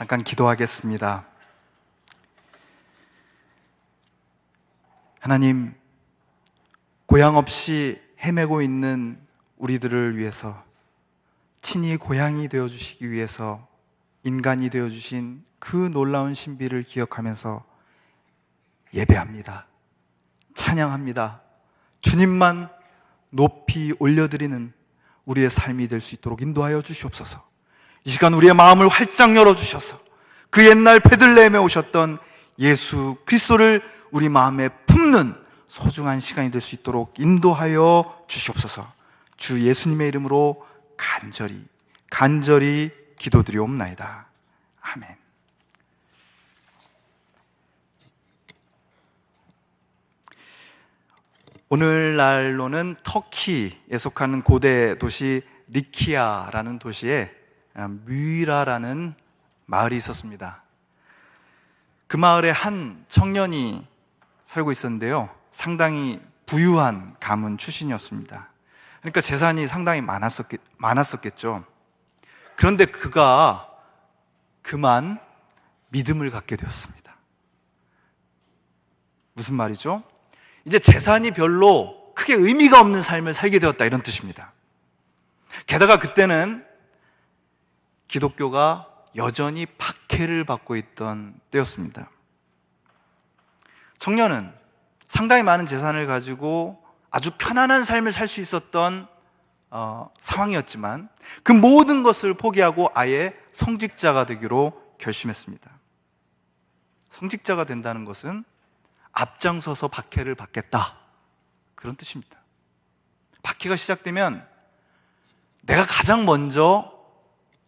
잠깐 기도하겠습니다. 하나님, 고향 없이 헤매고 있는 우리들을 위해서 친히 고향이 되어 주시기 위해서 인간이 되어 주신 그 놀라운 신비를 기억하면서 예배합니다. 찬양합니다. 주님만 높이 올려드리는 우리의 삶이 될 수 있도록 인도하여 주시옵소서. 이 시간 우리의 마음을 활짝 열어 주셔서 그 옛날 베들레헴에 오셨던 예수 그리스도를 우리 마음에 품는 소중한 시간이 될 수 있도록 인도하여 주시옵소서. 주 예수님의 이름으로 간절히 간절히 기도드리옵나이다. 아멘. 오늘날로는 터키에 속하는 고대 도시 리키아라는 도시에 아, 뮤이라라는 마을이 있었습니다. 그 마을에 한 청년이 살고 있었는데요. 상당히 부유한 가문 출신이었습니다. 그러니까 재산이 상당히 많았었겠, 많았었겠죠. 그런데 그가 그만 믿음을 갖게 되었습니다. 무슨 말이죠? 이제 재산이 별로 크게 의미가 없는 삶을 살게 되었다 이런 뜻입니다. 게다가 그때는 기독교가 여전히 박해를 받고 있던 때였습니다. 청년은 상당히 많은 재산을 가지고 아주 편안한 삶을 살 수 있었던 어, 상황이었지만 그 모든 것을 포기하고 아예 성직자가 되기로 결심했습니다. 성직자가 된다는 것은 앞장서서 박해를 받겠다. 그런 뜻입니다. 박해가 시작되면 내가 가장 먼저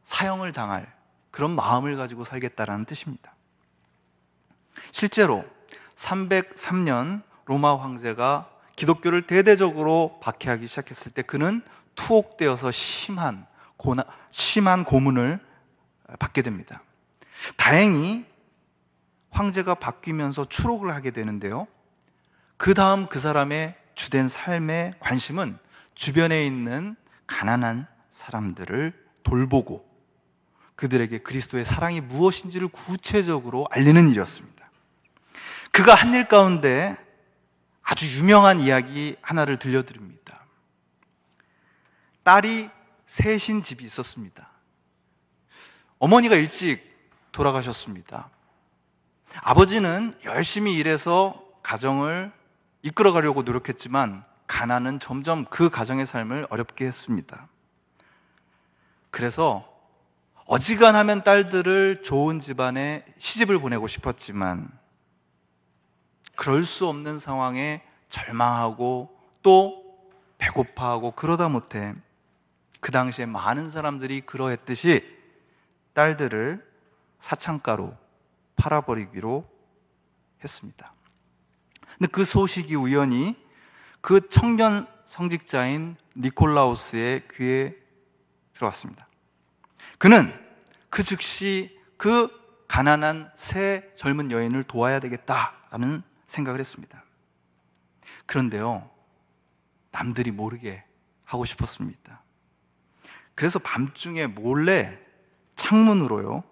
사형을 당할 그런 마음을 가지고 살겠다라는 뜻입니다. 실제로 303년 로마 황제가 기독교를 대대적으로 박해하기 시작했을 때 그는 투옥되어서 심한 고난, 심한 고문을 받게 됩니다. 다행히 황제가 바뀌면서 추록을 하게 되는데요. 그 다음 그 사람의 주된 삶의 관심은 주변에 있는 가난한 사람들을 돌보고 그들에게 그리스도의 사랑이 무엇인지를 구체적으로 알리는 일이었습니다. 그가 한 일 가운데 아주 유명한 이야기 하나를 들려드립니다. 딸이 셋인 집이 있었습니다. 어머니가 일찍 돌아가셨습니다. 아버지는 열심히 일해서 가정을 이끌어 가려고 노력했지만 가난은 점점 그 가정의 삶을 어렵게 했습니다. 그래서 어지간하면 딸들을 좋은 집안에 시집을 보내고 싶었지만 그럴 수 없는 상황에 절망하고 또 배고파하고 그러다 못해 그 당시에 많은 사람들이 그러했듯이 딸들을 사창가로 팔아버리기로 했습니다. 근데 그 소식이 우연히 그 청년 성직자인 니콜라우스의 귀에 들어왔습니다. 그는 그 즉시 그 가난한 새 젊은 여인을 도와야 되겠다라는 생각을 했습니다. 그런데요, 남들이 모르게 하고 싶었습니다. 그래서 밤중에 몰래 창문으로요,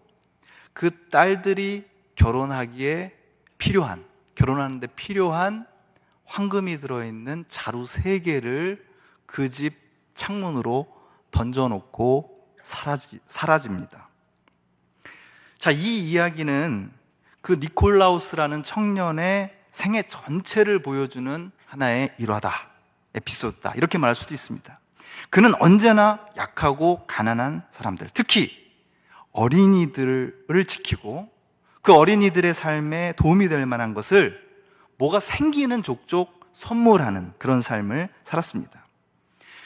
그 딸들이 결혼하기에 필요한, 결혼하는데 필요한 황금이 들어있는 자루 세 개를 그 집 창문으로 던져놓고 사라지, 사라집니다. 자, 이 이야기는 그 니콜라우스라는 청년의 생애 전체를 보여주는 하나의 일화다. 에피소드다. 이렇게 말할 수도 있습니다. 그는 언제나 약하고 가난한 사람들, 특히 어린이들을 지키고 그 어린이들의 삶에 도움이 될 만한 것을 뭐가 생기는 족족 선물하는 그런 삶을 살았습니다.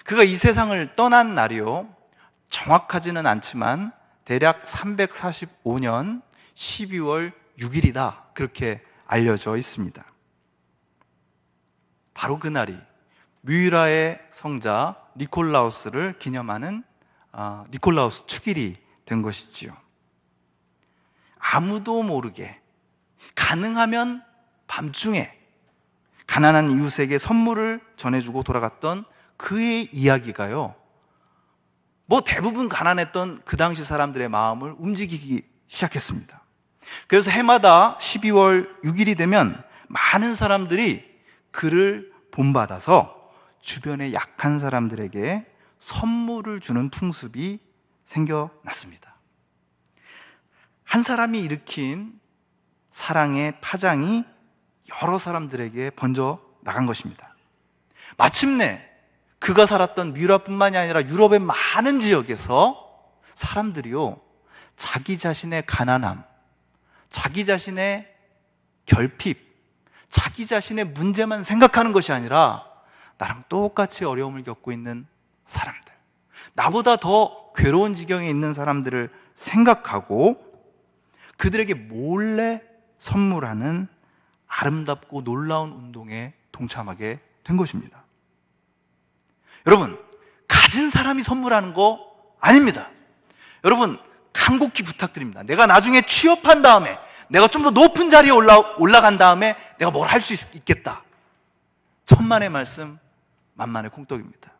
그가 이 세상을 떠난 날이요. 정확하지는 않지만 대략 345년 12월 6일이다. 그렇게 알려져 있습니다. 바로 그날이 뮤이라의 성자 니콜라우스를 기념하는 어, 니콜라우스 축일이 된 것이지요. 아무도 모르게 가능하면 밤중에 가난한 이웃에게 선물을 전해주고 돌아갔던 그의 이야기가요. 뭐 대부분 가난했던 그 당시 사람들의 마음을 움직이기 시작했습니다. 그래서 해마다 12월 6일이 되면 많은 사람들이 그를 본받아서 주변의 약한 사람들에게 선물을 주는 풍습이 생겨났습니다. 한 사람이 일으킨 사랑의 파장이 여러 사람들에게 번져 나간 것입니다. 마침내 그가 살았던 미라뿐만이 아니라 유럽의 많은 지역에서 사람들이요, 자기 자신의 가난함, 자기 자신의 결핍, 자기 자신의 문제만 생각하는 것이 아니라 나랑 똑같이 어려움을 겪고 있는 사람들, 나보다 더 괴로운 지경에 있는 사람들을 생각하고 그들에게 몰래 선물하는 아름답고 놀라운 운동에 동참하게 된 것입니다. 여러분, 가진 사람이 선물하는 거 아닙니다. 여러분, 간곡히 부탁드립니다. 내가 나중에 취업한 다음에 내가 좀 더 높은 자리에 올라, 올라간 다음에 내가 뭘 할 수 있겠다. 천만의 말씀, 만만의 콩떡입니다.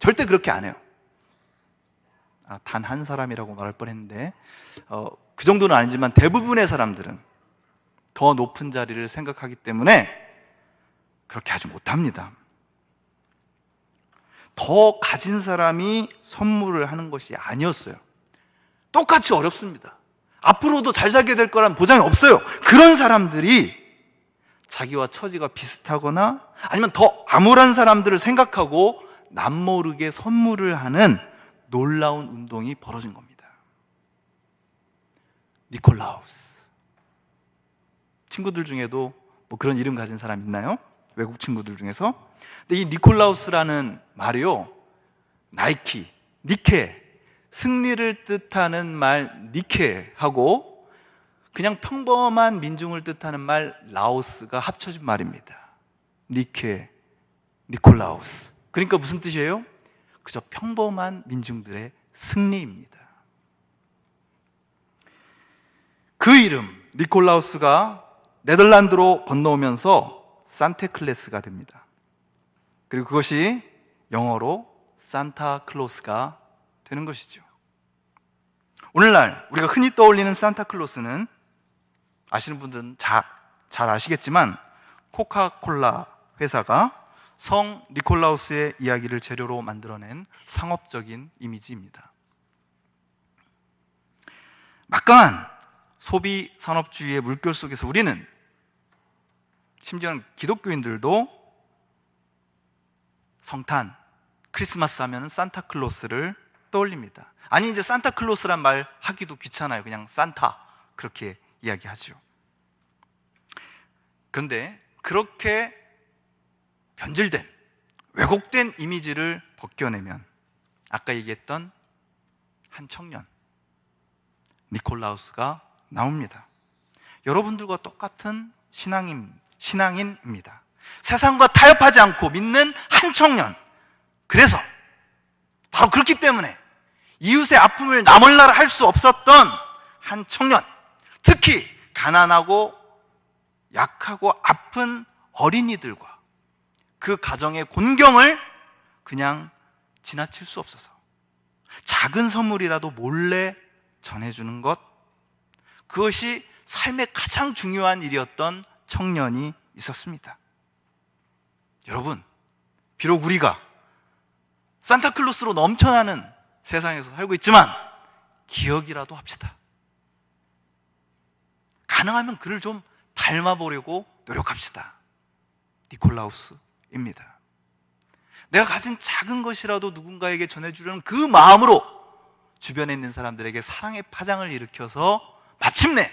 절대 그렇게 안 해요. 아, 단 한 사람이라고 말할 뻔 했는데, 어, 그 정도는 아니지만 대부분의 사람들은 더 높은 자리를 생각하기 때문에 그렇게 하지 못합니다. 더 가진 사람이 선물을 하는 것이 아니었어요. 똑같이 어렵습니다. 앞으로도 잘 살게 될 거란 보장이 없어요. 그런 사람들이 자기와 처지가 비슷하거나 아니면 더 암울한 사람들을 생각하고 남모르게 선물을 하는 놀라운 운동이 벌어진 겁니다. 니콜라우스. 친구들 중에도 뭐 그런 이름 가진 사람 있나요? 외국 친구들 중에서? 근데 이 니콜라우스라는 말이요. 나이키, 니케, 승리를 뜻하는 말 니케하고 그냥 평범한 민중을 뜻하는 말 라오스가 합쳐진 말입니다. 니케, 니콜라우스. 그러니까 무슨 뜻이에요? 그저 평범한 민중들의 승리입니다. 그 이름 니콜라우스가 네덜란드로 건너오면서 산테클레스가 됩니다. 그리고 그것이 영어로 산타클로스가 되는 것이죠. 오늘날 우리가 흔히 떠올리는 산타클로스는 아시는 분들은 자, 잘 아시겠지만 코카콜라 회사가 성 니콜라우스의 이야기를 재료로 만들어낸 상업적인 이미지입니다. 막강한 소비 산업주의의 물결 속에서 우리는 심지어는 기독교인들도 성탄, 크리스마스 하면 산타클로스를 떠올립니다. 아니 이제 산타클로스란 말 하기도 귀찮아요. 그냥 산타 그렇게 이야기하죠. 그런데 그렇게 변질된 왜곡된 이미지를 벗겨내면 아까 얘기했던 한 청년 니콜라우스가 나옵니다. 여러분들과 똑같은 신앙인, 신앙인입니다. 세상과 타협하지 않고 믿는 한 청년. 그래서 바로 그렇기 때문에 이웃의 아픔을 나몰라라 할 수 없었던 한 청년. 특히 가난하고 약하고 아픈 어린이들과 그 가정의 곤경을 그냥 지나칠 수 없어서 작은 선물이라도 몰래 전해주는 것 그것이 삶의 가장 중요한 일이었던 청년이 있었습니다. 여러분, 비록 우리가 산타클로스로 넘쳐나는 세상에서 살고 있지만 기억이라도 합시다. 가능하면 그를 좀 닮아보려고 노력합시다. 니콜라우스입니다. 내가 가진 작은 것이라도 누군가에게 전해주려는 그 마음으로 주변에 있는 사람들에게 사랑의 파장을 일으켜서 마침내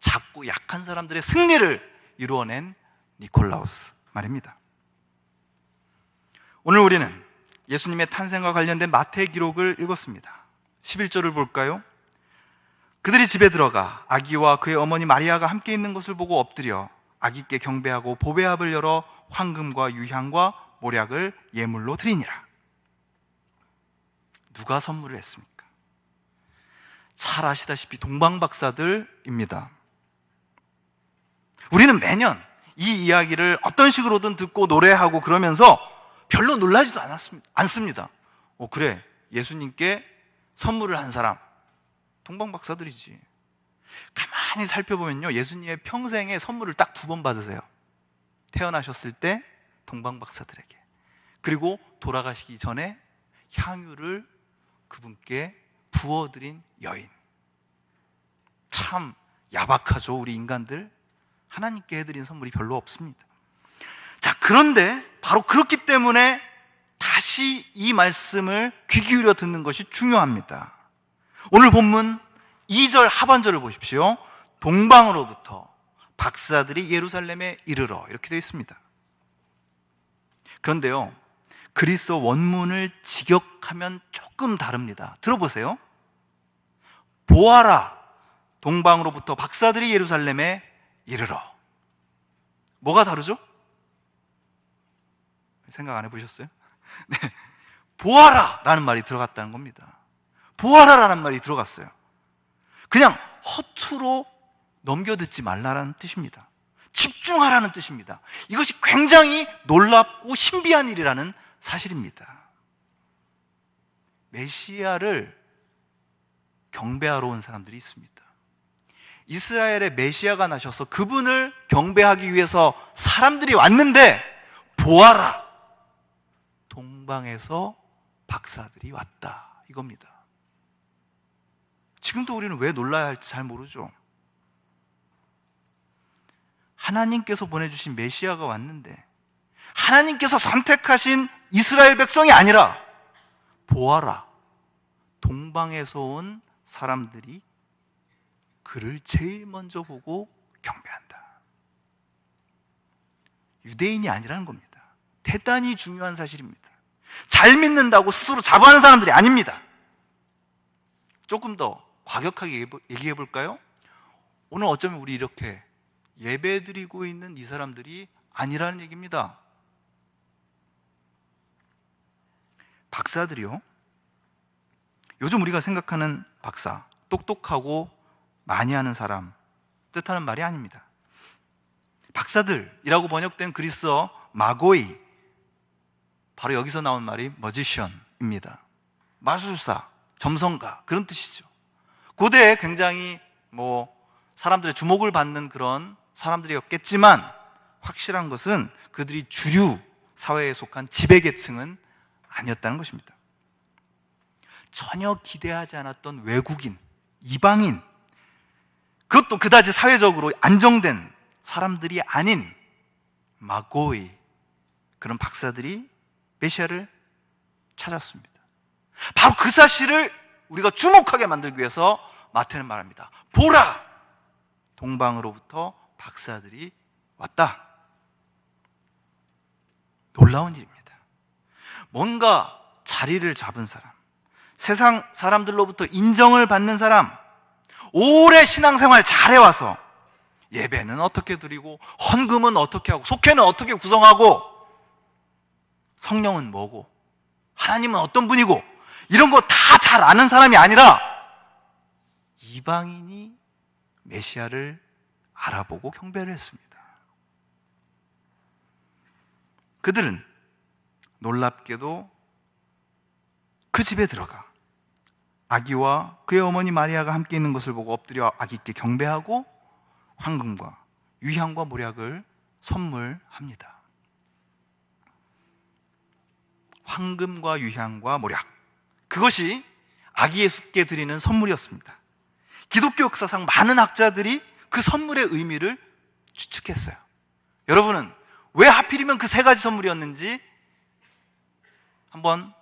작고 약한 사람들의 승리를 이루어낸 니콜라우스 말입니다. 오늘 우리는 예수님의 탄생과 관련된 마태 기록을 읽었습니다. 11절을 볼까요? 그들이 집에 들어가 아기와 그의 어머니 마리아가 함께 있는 것을 보고 엎드려 아기께 경배하고 보배합을 열어 황금과 유향과 모략을 예물로 드리니라. 누가 선물을 했습니까? 잘 아시다시피 동방박사들입니다. 우리는 매년 이 이야기를 어떤 식으로든 듣고 노래하고 그러면서 별로 놀라지도 않습니다. 어, 그래. 예수님께 선물을 한 사람. 동방박사들이지. 가만히 살펴보면요. 예수님의 평생에 선물을 딱 두 번 받으세요. 태어나셨을 때 동방 박사들에게. 그리고 돌아가시기 전에 향유를 그분께 부어드린 여인. 참 야박하죠, 우리 인간들. 하나님께 해드린 선물이 별로 없습니다. 자, 그런데 바로 그렇기 때문에 다시 이 말씀을 귀 기울여 듣는 것이 중요합니다. 오늘 본문 2절 하반절을 보십시오. 동방으로부터 박사들이 예루살렘에 이르러 이렇게 되어 있습니다. 그런데요, 그리스어 원문을 직역하면 조금 다릅니다. 들어보세요. 보아라, 동방으로부터 박사들이 예루살렘에 이르러. 뭐가 다르죠? 생각 안 해보셨어요? 네. 보아라! 라는 말이 들어갔다는 겁니다. 보아라! 라는 말이 들어갔어요. 그냥 허투루 넘겨듣지 말라라는 뜻입니다. 집중하라는 뜻입니다. 이것이 굉장히 놀랍고 신비한 일이라는 사실입니다. 메시아를 경배하러 온 사람들이 있습니다. 이스라엘의 메시아가 나셔서 그분을 경배하기 위해서 사람들이 왔는데 보아라! 동방에서 박사들이 왔다. 이겁니다. 지금도 우리는 왜 놀라야 할지 잘 모르죠. 하나님께서 보내주신 메시아가 왔는데 하나님께서 선택하신 이스라엘 백성이 아니라 보아라. 동방에서 온 사람들이 그를 제일 먼저 보고 경배한다. 유대인이 아니라는 겁니다. 대단히 중요한 사실입니다. 잘 믿는다고 스스로 자부하는 사람들이 아닙니다. 조금 더 과격하게 얘기해 볼까요? 오늘 어쩌면 우리 이렇게 예배 드리고 있는 이 사람들이 아니라는 얘기입니다. 박사들이요. 요즘 우리가 생각하는 박사, 똑똑하고 많이 하는 사람 뜻하는 말이 아닙니다. 박사들이라고 번역된 그리스어 마고이 바로 여기서 나온 말이 머지션입니다. 마술사, 점성가 그런 뜻이죠. 고대에 굉장히 뭐 사람들의 주목을 받는 그런 사람들이었겠지만 확실한 것은 그들이 주류 사회에 속한 지배계층은 아니었다는 것입니다. 전혀 기대하지 않았던 외국인, 이방인, 그것도 그다지 사회적으로 안정된 사람들이 아닌 마고이 그런 박사들이 메시아를 찾았습니다. 바로 그 사실을 우리가 주목하게 만들기 위해서 마태는 말합니다. 보라! 동방으로부터 박사들이 왔다. 놀라운 일입니다. 뭔가 자리를 잡은 사람, 세상 사람들로부터 인정을 받는 사람, 오래 신앙생활 잘해와서 예배는 어떻게 드리고, 헌금은 어떻게 하고, 속회는 어떻게 구성하고, 성령은 뭐고, 하나님은 어떤 분이고, 이런 거 다 잘 아는 사람이 아니라 이방인이 메시아를 알아보고 경배를 했습니다. 그들은 놀랍게도 그 집에 들어가 아기와 그의 어머니 마리아가 함께 있는 것을 보고 엎드려 아기께 경배하고 황금과 유향과 모략을 선물합니다. 황금과 유향과 모략. 그것이 아기 예수께 드리는 선물이었습니다. 기독교 역사상 많은 학자들이 그 선물의 의미를 추측했어요. 여러분은 왜 하필이면 그 세 가지 선물이었는지 한번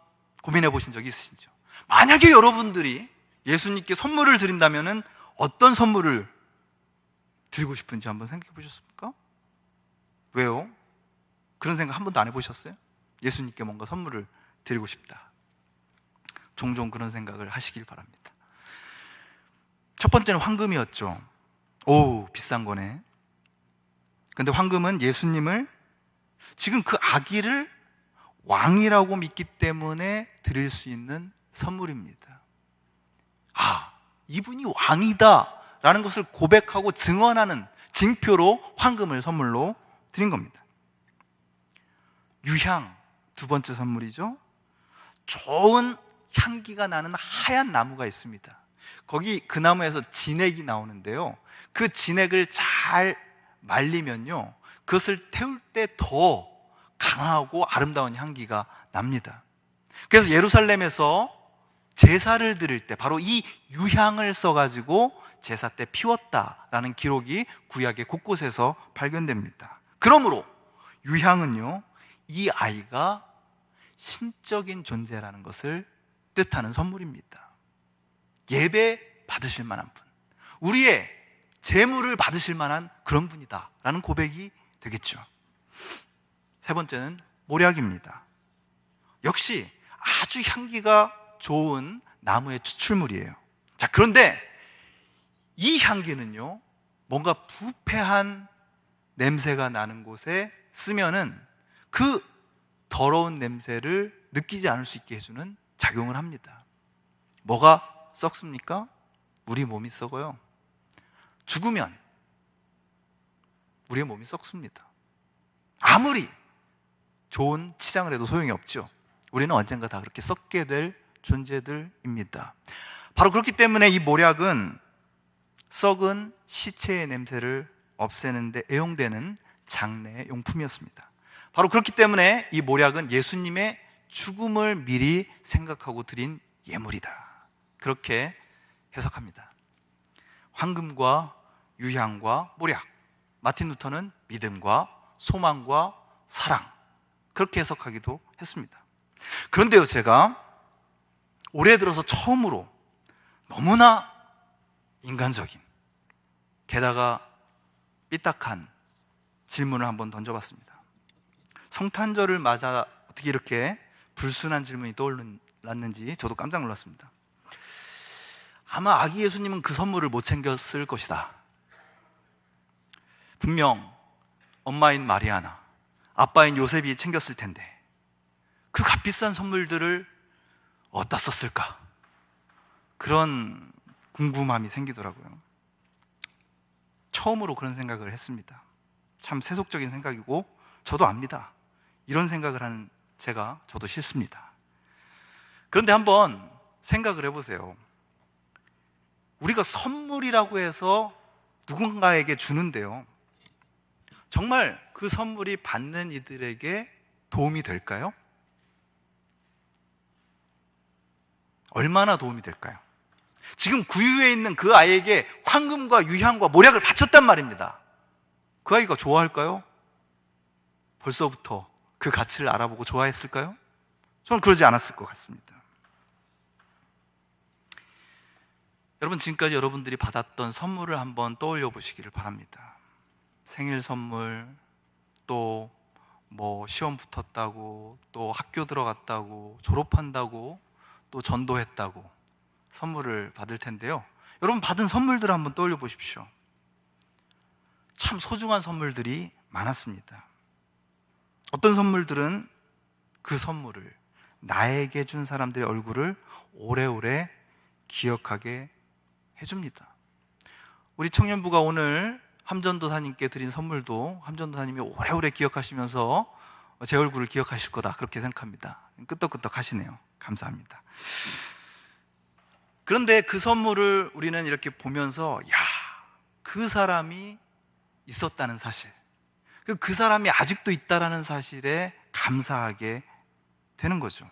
고민해 보신 적이 있으신죠? 만약에 여러분들이 예수님께 선물을 드린다면 어떤 선물을 드리고 싶은지 한번 생각해 보셨습니까? 왜요? 그런 생각 한 번도 안 해보셨어요? 예수님께 뭔가 선물을 드리고 싶다. 종종 그런 생각을 하시길 바랍니다. 첫 번째는 황금이었죠. 오, 비싼 거네. 근데 황금은 예수님을 지금 그 아기를 왕이라고 믿기 때문에 드릴 수 있는 선물입니다. 아, 이분이 왕이다. 라는 것을 고백하고 증언하는 징표로 황금을 선물로 드린 겁니다. 유향, 두 번째 선물이죠. 좋은 향기가 나는 하얀 나무가 있습니다. 거기 그 나무에서 진액이 나오는데요. 그 진액을 잘 말리면요. 그것을 태울 때 더 강하고 아름다운 향기가 납니다. 그래서 예루살렘에서 제사를 드릴 때 바로 이 유향을 써가지고 제사 때 피웠다라는 기록이 구약의 곳곳에서 발견됩니다. 그러므로 유향은요, 이 아이가 신적인 존재라는 것을 뜻하는 선물입니다. 예배 받으실 만한 분, 우리의 재물을 받으실 만한 그런 분이다라는 고백이 되겠죠. 세 번째는 모략입니다. 역시 아주 향기가 좋은 나무의 추출물이에요. 자, 그런데 이 향기는요, 뭔가 부패한 냄새가 나는 곳에 쓰면은 그 더러운 냄새를 느끼지 않을 수 있게 해주는 작용을 합니다. 뭐가 썩습니까? 우리 몸이 썩어요. 죽으면 우리의 몸이 썩습니다. 아무리 좋은 치장을 해도 소용이 없죠. 우리는 언젠가 다 그렇게 썩게 될 존재들입니다. 바로 그렇기 때문에 이 모략은 썩은 시체의 냄새를 없애는데 애용되는 장례 용품이었습니다. 바로 그렇기 때문에 이 모략은 예수님의 죽음을 미리 생각하고 드린 예물이다. 그렇게 해석합니다. 황금과 유향과 모략. 마틴 루터는 믿음과 소망과 사랑. 그렇게 해석하기도 했습니다. 그런데요, 제가 올해 들어서 처음으로 너무나 인간적인, 게다가 삐딱한 질문을 한번 던져봤습니다. 성탄절을 맞아 어떻게 이렇게 불순한 질문이 떠올랐는지 저도 깜짝 놀랐습니다. 아마 아기 예수님은 그 선물을 못 챙겼을 것이다. 분명 엄마인 마리아나 아빠인 요셉이 챙겼을 텐데 그 값비싼 선물들을 어디다 썼을까? 그런 궁금함이 생기더라고요. 처음으로 그런 생각을 했습니다. 참 세속적인 생각이고 저도 압니다. 이런 생각을 하는 제가 저도 싫습니다. 그런데 한번 생각을 해보세요. 우리가 선물이라고 해서 누군가에게 주는데요. 정말 그 선물이 받는 이들에게 도움이 될까요? 얼마나 도움이 될까요? 지금 구유에 있는 그 아이에게 황금과 유향과 모략을 바쳤단 말입니다. 그 아이가 좋아할까요? 벌써부터 그 가치를 알아보고 좋아했을까요? 저는 그러지 않았을 것 같습니다. 여러분, 지금까지 여러분들이 받았던 선물을 한번 떠올려 보시기를 바랍니다. 생일 선물, 또 뭐 시험 붙었다고, 또 학교 들어갔다고, 졸업한다고, 또 전도했다고 선물을 받을 텐데요. 여러분 받은 선물들을 한번 떠올려 보십시오. 참 소중한 선물들이 많았습니다. 어떤 선물들은 그 선물을 나에게 준 사람들의 얼굴을 오래오래 기억하게 해줍니다. 우리 청년부가 오늘 함전도사님께 드린 선물도 함전도사님이 오래오래 기억하시면서 제 얼굴을 기억하실 거다 그렇게 생각합니다. 끄떡끄떡 하시네요. 감사합니다. 그런데 그 선물을 우리는 이렇게 보면서 야, 그 사람이 있었다는 사실. 그 사람이 아직도 있다라는 사실에 감사하게 되는 거죠.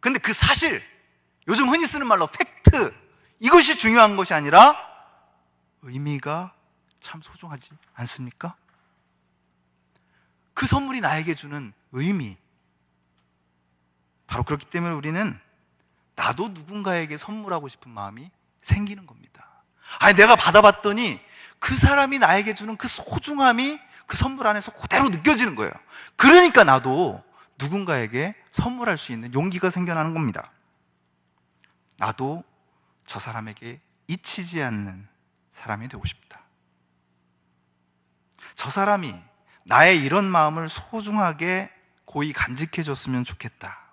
그런데 그 사실, 요즘 흔히 쓰는 말로 팩트, 이것이 중요한 것이 아니라 의미가 참 소중하지 않습니까? 그 선물이 나에게 주는 의미. 바로 그렇기 때문에 우리는 나도 누군가에게 선물하고 싶은 마음이 생기는 겁니다. 아니, 내가 받아봤더니 그 사람이 나에게 주는 그 소중함이 그 선물 안에서 그대로 느껴지는 거예요. 그러니까 나도 누군가에게 선물할 수 있는 용기가 생겨나는 겁니다. 나도 저 사람에게 잊히지 않는 사람이 되고 싶다. 저 사람이 나의 이런 마음을 소중하게 고이 간직해 줬으면 좋겠다.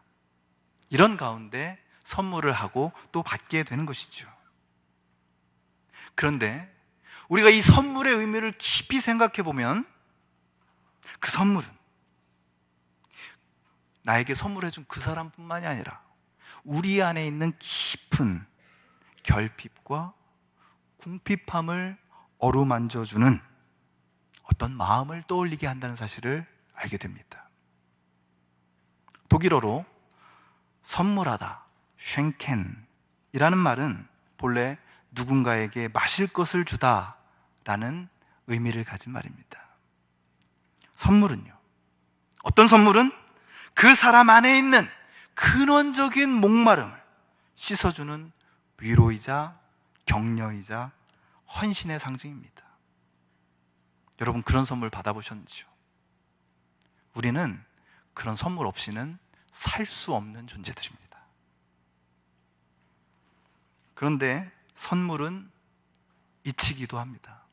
이런 가운데 선물을 하고 또 받게 되는 것이죠. 그런데 우리가 이 선물의 의미를 깊이 생각해 보면 그 선물은 나에게 선물해 준 그 사람뿐만이 아니라 우리 안에 있는 깊은 결핍과 궁핍함을 어루만져 주는 어떤 마음을 떠올리게 한다는 사실을 알게 됩니다. 독일어로 선물하다, 쉔켄이라는 말은 본래 누군가에게 마실 것을 주다라는 의미를 가진 말입니다. 선물은요. 어떤 선물은 그 사람 안에 있는 근원적인 목마름을 씻어주는 위로이자 격려이자 헌신의 상징입니다. 여러분 그런 선물 받아보셨는지요? 우리는 그런 선물 없이는 살 수 없는 존재들입니다. 그런데 선물은 잊히기도 합니다.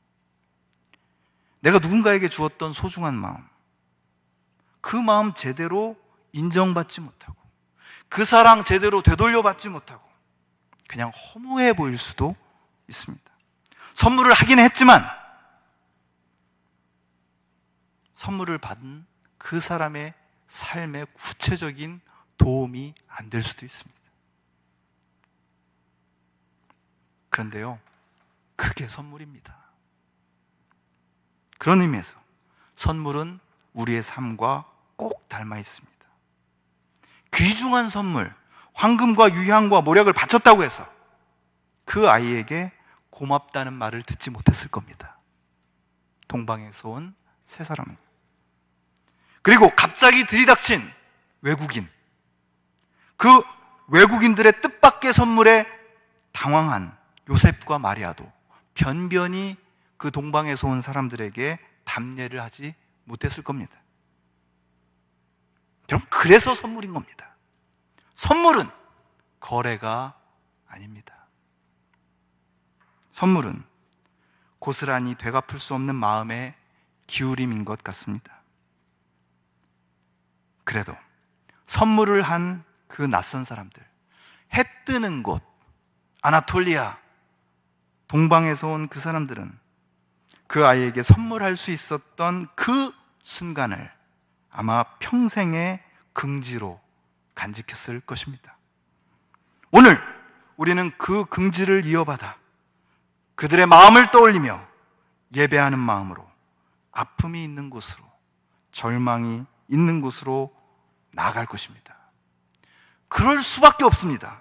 내가 누군가에게 주었던 소중한 마음, 그 마음 제대로 인정받지 못하고, 그 사랑 제대로 되돌려받지 못하고, 그냥 허무해 보일 수도 있습니다. 선물을 하긴 했지만, 선물을 받은 그 사람의 삶의 구체적인 도움이 안 될 수도 있습니다. 그런데요, 그게 선물입니다. 그런 의미에서 선물은 우리의 삶과 꼭 닮아 있습니다. 귀중한 선물, 황금과 유향과 모략을 바쳤다고 해서 그 아이에게 고맙다는 말을 듣지 못했을 겁니다. 동방에서 온 세 사람은. 그리고 갑자기 들이닥친 외국인. 그 외국인들의 뜻밖의 선물에 당황한 요셉과 마리아도 변변히 그 동방에서 온 사람들에게 답례를 하지 못했을 겁니다. 그럼 그래서 선물인 겁니다. 선물은 거래가 아닙니다. 선물은 고스란히 되갚을 수 없는 마음의 기울임인 것 같습니다. 그래도 선물을 한 그 낯선 사람들, 해 뜨는 곳, 아나톨리아, 동방에서 온 그 사람들은 그 아이에게 선물할 수 있었던 그 순간을 아마 평생의 긍지로 간직했을 것입니다. 오늘 우리는 그 긍지를 이어받아 그들의 마음을 떠올리며 예배하는 마음으로 아픔이 있는 곳으로 절망이 있는 곳으로 나아갈 것입니다. 그럴 수밖에 없습니다.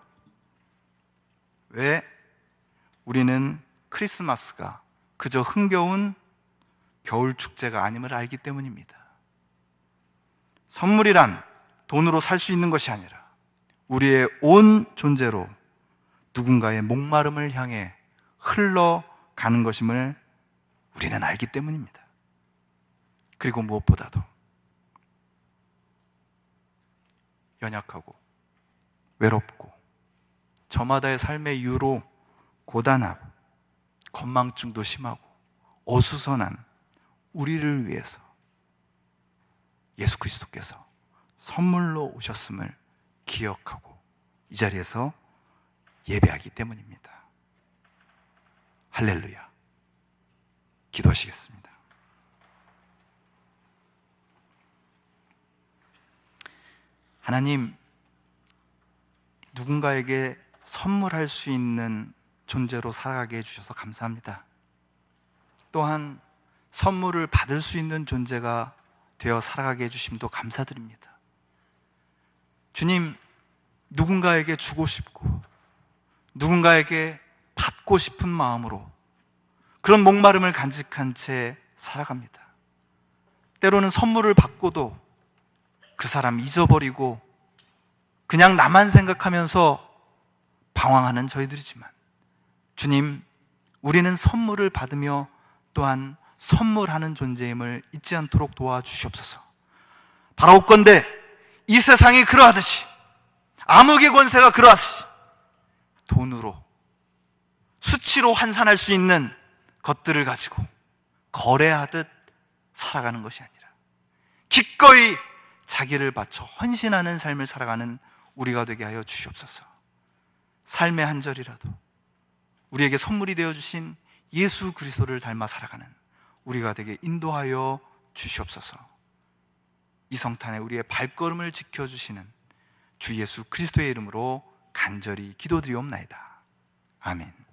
왜? 우리는 크리스마스가 그저 흥겨운 겨울 축제가 아님을 알기 때문입니다. 선물이란 돈으로 살 수 있는 것이 아니라 우리의 온 존재로 누군가의 목마름을 향해 흘러가는 것임을 우리는 알기 때문입니다. 그리고 무엇보다도 연약하고 외롭고 저마다의 삶의 이유로 고단하고 건망증도 심하고 어수선한 우리를 위해서 예수 그리스도께서 선물로 오셨음을 기억하고 이 자리에서 예배하기 때문입니다. 할렐루야. 기도하시겠습니다. 하나님, 누군가에게 선물할 수 있는 존재로 살아가게 해주셔서 감사합니다. 또한 선물을 받을 수 있는 존재가 되어 살아가게 해주심도 감사드립니다. 주님, 누군가에게 주고 싶고, 누군가에게 받고 싶은 마음으로 그런 목마름을 간직한 채 살아갑니다. 때로는 선물을 받고도 그 사람 잊어버리고 그냥 나만 생각하면서 방황하는 저희들이지만 주님, 우리는 선물을 받으며 또한 선물하는 존재임을 잊지 않도록 도와주시옵소서. 바라옵건대 이 세상이 그러하듯이 암흑의 권세가 그러하듯이 돈으로 수치로 환산할 수 있는 것들을 가지고 거래하듯 살아가는 것이 아니라 기꺼이 자기를 바쳐 헌신하는 삶을 살아가는 우리가 되게 하여 주시옵소서. 삶의 한 절이라도 우리에게 선물이 되어 주신 예수 그리스도를 닮아 살아가는 우리가 되게 인도하여 주시옵소서. 이 성탄에 우리의 발걸음을 지켜 주시는 주 예수 그리스도의 이름으로 간절히 기도드리옵나이다. 아멘.